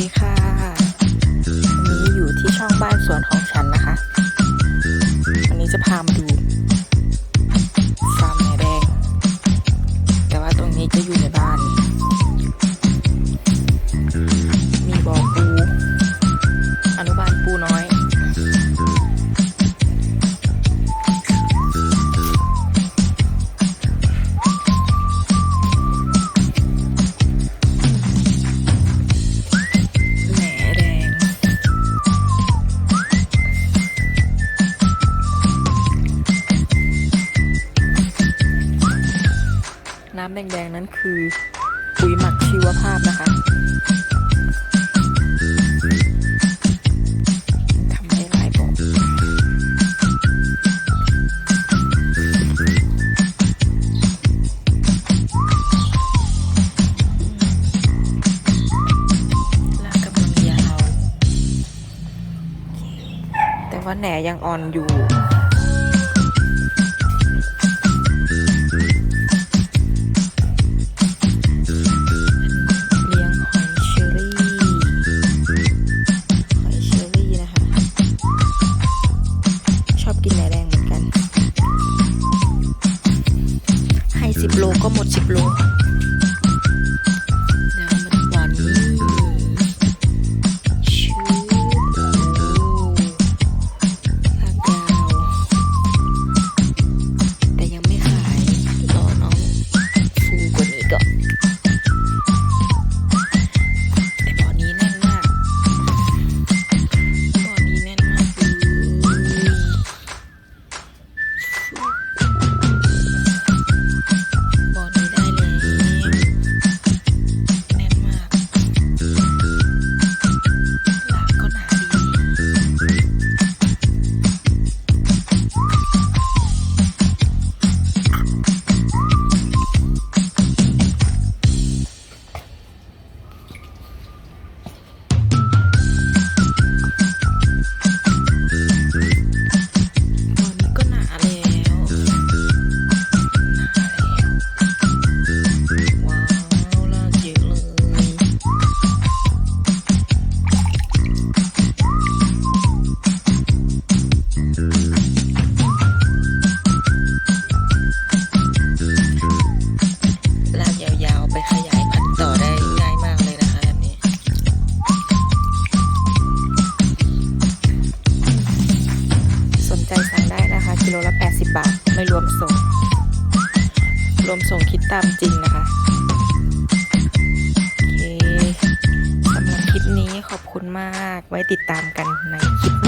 ดีค่ะวันนี้อยู่ที่ช่องบ้านสวนของฉันนะคะ วันนี้จะพามาดูำแดงๆนั้นคือปุ๋ยหมักชีวภาพนะคะแต่ว่าหนยังอ่อนอยู่ có một dịp โลละ 80 บาท ไม่รวมส่ง รวมส่งคิดตามจริงนะคะ โอเคสำหรับคลิปนี้ขอบคุณมาก ไว้ติดตามกันในคลิป